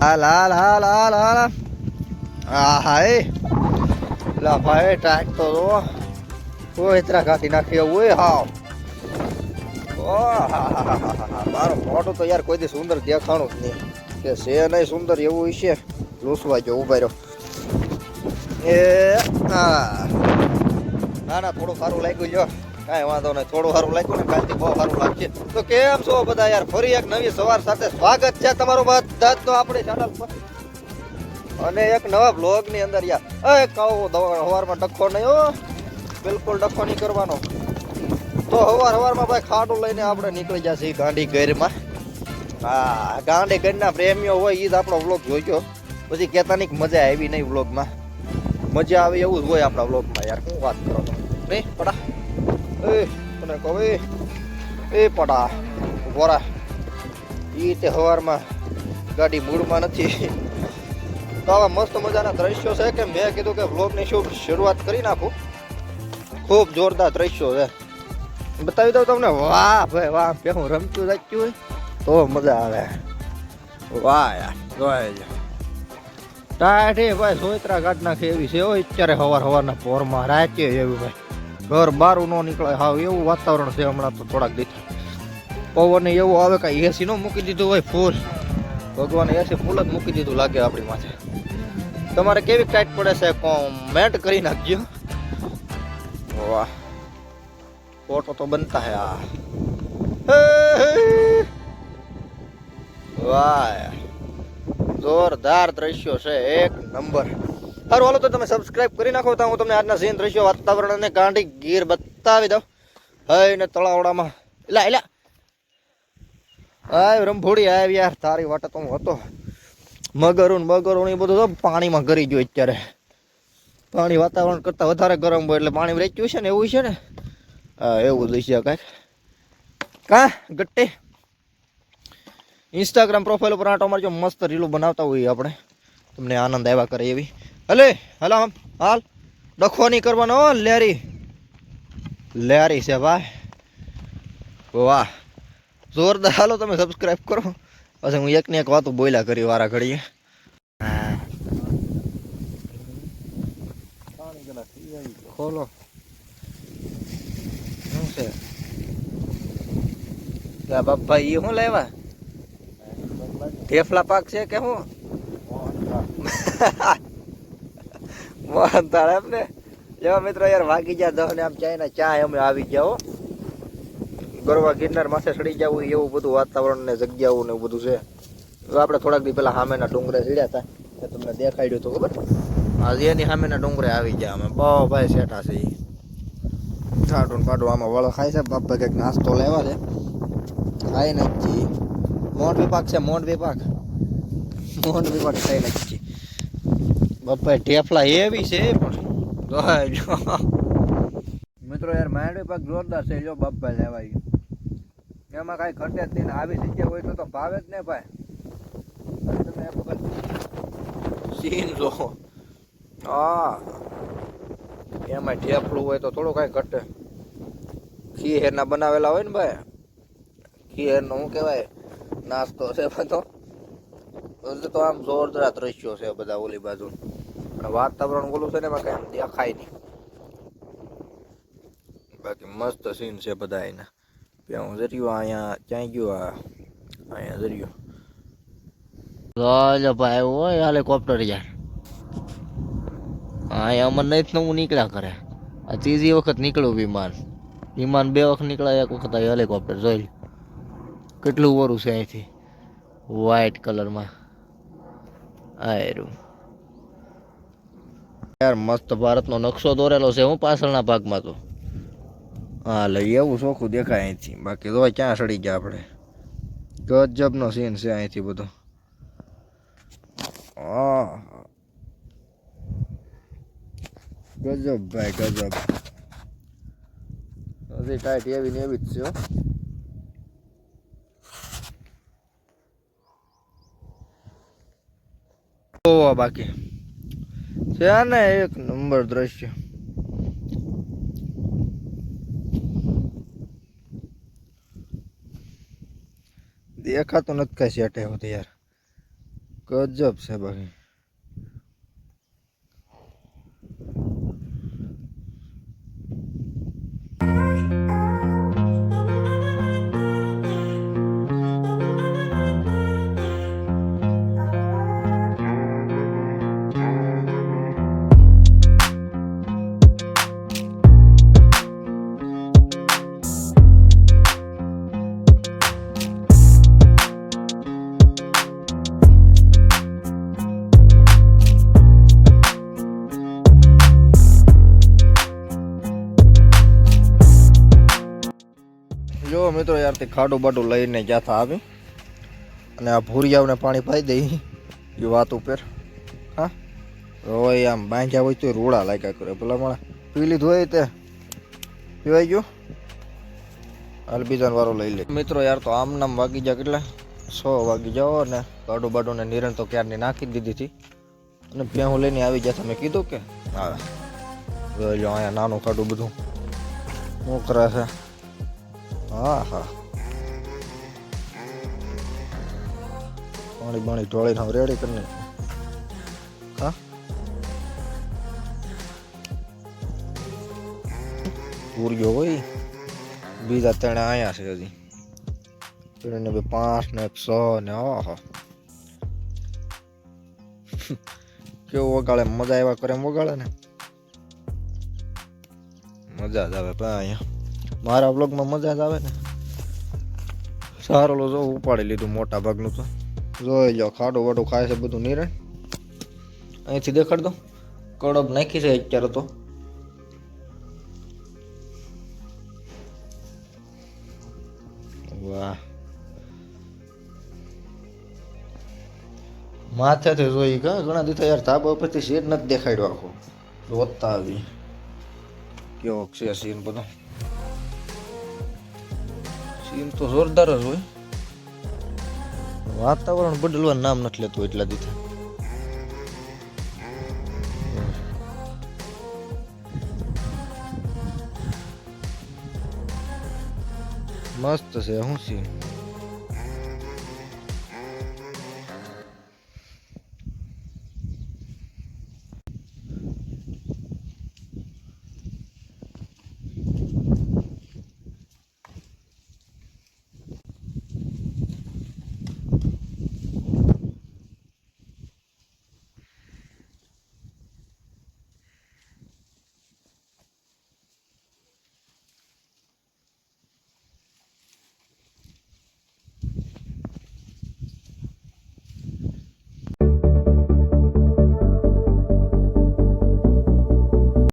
હાલ હાલ હાલ હાલ હાલ. હા હાય. લા ભાઈ ટાઈટ તો જો કોઈ તરા કાઢી નાખી ઓય હા. મારો ફોટો તો યાર કોઈ દી સુંદર દેખાણું જ નહીં. કે છે નહીં સુંદર એવું છે. લૂસવા જો ઊભા રહ્યો એ હા ના ના, થોડું સારું લાગ્યું જો કાંઈ વાંધો નહીં, થોડું સારું લાગ્યું ને કાલથી બહુ સારું લાગશે. તો કેમ છો બધા યાર? ફરી એક નવી સવાર સાથે સ્વાગત છે તમારું બધા જ આપણી ચેનલ પર. અને એક નવા બ્લોગની અંદર યાર એ કહું સવારમાં ડખો નહીં હો. બિલકુલ ડખો નહીં કરવાનો. તો હવાર હવારમાં ભાઈ ખાટું લઈને આપણે નીકળી જશે ગાંડી ગેરમાં હા ગાંડી ગેરના પ્રેમીઓ હોય એ જ આપણો વ્લોગ જોઈજો. પછી કેતાની મજા આવી નહીં વ્લોગમાં મજા આવે એવું જ હોય આપણા વ્લોગમાં યાર, શું વાત કરો નહીં, પડા. એ, તને કહો એ પડા બોરા એ તે હવારમાં ગાડી મૂડમાં નથી. તો આવા મસ્ત મજાના દ્રશ્યો છે કે મેં કીધું કે વ્લોગની શું શરૂઆત કરી નાખું? ખૂબ જોરદાર દ્રશ્યો છે. બતાવી દઉં તમને, વાહ ભાઈ, વાહ કે હું રમતું રાખ્યું હોય, તો મજા આવે. વાહ યાર જોઈ ટાઢે ભાઈ, સોયત્રા કાઢ નાખે એવી છે ઓ અત્યારે હવાર હવારના પોરમાં રાચે એવી ભાઈ ઘર બારું ન નીકળે. હાવ એવું વાતાવરણ છે હમણાં તો થોડાક દી પવન એવું આવે કાંઈ એસી નો મૂકી દીધું હોય, ફૂલ. ભગવાને એસી ફૂલ જ મૂકી દીધું લાગે આપણી માથે. તમારે કેવી ટાઈટ પડે છે? કોમેન્ટ કરી નાખજો. વાહ. ફોટો તો બનતા હે આ. વાહ. જોરદાર દ્રશ્યો છે. એક નંબર. સારું, હાલો તો તમે સબસ્ક્રાઇબ કરી નાખો, તો હું તમને આજના સીન દ્રશ્યો વાતાવરણ અને કાંઠી ગીર બતાવી દઉં. હય ને તળાવડામાં. એલા એલા. આય રંભોડી આવ યાર, તારી વાટે તો હું હતો. મગરું મગરું એ બધું તો પાણીમાં ગરી ગયું અત્યારે. પાણી વાતાવરણ કરતાં વધારે ગરમ હોય એટલે પાણી રેચ્યું છે ને એવું છે ને? હા, એવું છે કાંઈક. કા, ગટ્ટે? ઇન્સ્ટાગ્રામ પ્રોફાઇલ ઉપર આટો મારજો, મસ્ત રીલો બનાવતા હોઈએ આપણે. તમને આનંદ આવ્યા કરે એવી. હલે હલો આમ હાલ. ડખો નહીં કરવાનો હો, લેરી. લેરી છે ભાઈ. વાહ. જોરદાર. હાલો તમે સબસ્ક્રાઈબ કરો. પછી હું એકની એક વાતો બોલ્યા કરી વારા ઘડીએ. ખોલો. શું છે? લા બાપા ઈ શું લેવા? ઢેફલા પાક છે કે શું? મોહન તારે એમ ને? જો મિત્રો યાર વાગી ગયા દહ ને આમ ચાય ચા અમે આવી હો. ગરવા ગિરનાર માથે ચડી જવું એવું બધું વાતાવરણ ને જગ્યાઓ ને એવું બધું છે. આપણે થોડાક દી પેલા સામેના ડુંગરે ચડ્યા હતા. એ તમને દેખાડ્યું હતું ખબર? આજે એની સામેના ડુંગરે આવી ગયા અમે. બહુ ભાઈ શેઠા છે છાટું પાડું આમાં વળ ખાય છે. બાપ કંઈક નાસ્તો લેવા છે ખાઈ નથી. મોટ વિભાગ છે મોટ વિભાગ. મોંડ વિભાગ ખાઈ નાખી બાપા ઢેફલા એવી છે પણ લો. મિત્રો યાર માંડવી પાક જોરદાર છે જો બાપા લેવાય. એમાં કાંઈ ઘટે જ નહીં આવી જગ્યા હોય તો તો ભાવે જ ને ભાઈ. તમે વખત સીન જો. હા. એમાં ઢેફલું હોય તો થોડું કાંઈ ઘટે. ખીહેરના બનાવેલા હોય ને ભાઈ. ખીહેરનો શું કહેવાય નાસ્તો છે બધું. તો આમ જોરદાર દ્રશ્યો છે બધા ઓલી બાજુ. અને વાતાવરણ ઓલું છે ને એમાં કાંઈ દેખાય નહીં. બાકી મસ્ત સીન છે બધા એના હું જર્યું, અહીંયા ક્યાંય ગયું આ? અહીંયા જર્યું. ચાલો ભાઈ હોય હેલિકોપ્ટર યાર. અહીંયા અમર નહીં હું નીકળ્યા કરે આ ત્રીજી વખત નીકળ્યું વિમાન. વિમાન બે વખત નીકળ્યા, એક વખત આ હેલિકોપ્ટર જોઈ કેટલું વરું છે અહીંથી. વ્હાઈટ કલરમાં આયરું. યાર, મસ્ત ભારતનો નકશો દોરેલો છે હું પાછળના ભાગમાં તો. હા, લઈ એવું ચોખ્ખું દેખાય અહીંથી. બાકી તો ક્યાં સડી ગયા આપણે? ગજબનો સીન છે અહીંથી બધો. ગજબ ભાઈ, ગજબ. હજી ટાઈટ એવી ને એવી જ છે. બાકી. છે ને એક નંબર દ્રશ્ય. દેખાતું નથી કઈ સેટે હોતી યાર. ગજબ છે બાકી. જો મિત્રો યાર, તે ખાડું બાડું લઈને જ્યાં આવી. અને આ ભૂરિયાઓને પાણી પાઈ દઈ એ વાત ઉપર. હા? હોય આમ બાંધ્યા હોય તો રોડા લાગ્યા કરે. પેલા માણા પી લીધું હોય તે. પીવાઈ ગયું? હાલ બીજાનો વારો લઈ લે. મિત્રો યાર, તો આમ નામ વાગી જાય કેટલા? સો વાગી જાઓ અને ગાડું બાડું ને નિરણ તો ક્યારની નાખી દીધી હતી. અને ભેહું લઈને આવી ગયા મેં કીધું કે, હા. અહીંયા નાનું કાઢું બધું શું કરે છે. હા પાણી બાણી ઢોળીને હવે રેડી કરીને. હા? પૂર્યો હોય. બીજા ત્રણે આયા છે હજી. ત્રણે બે પાંચ ને છ ને આહા. કેવું વગાડે? મજા આવ્યા કરે એમ વગાડે ને? મજા જ આવે ભાઈ અહીંયા. મારા બ્લોગમાં મજા જ આવે ને. સારો લો જો ઉપાડી લીધું મોટા ભાગનું તો. જોઈ લો ખાડો વાડો ખાય છે બધું નિરણ. અહીંથી દેખાડ દો. કડબ નાખી છે અત્યારે તો. વાહ. માથેથી જોઈ કા ઘણા દિવસે યાર ધાબા ઉપરથી સીટ નથી દેખાડ્યો આખો. રોતા આવી. કેવો છે સીન બધો. સીન તો જોરદાર જ હોય. વાતાવરણ બદલવાનું નામ નથી લેતું એટલા દીધે. મસ્ત છે શું સીન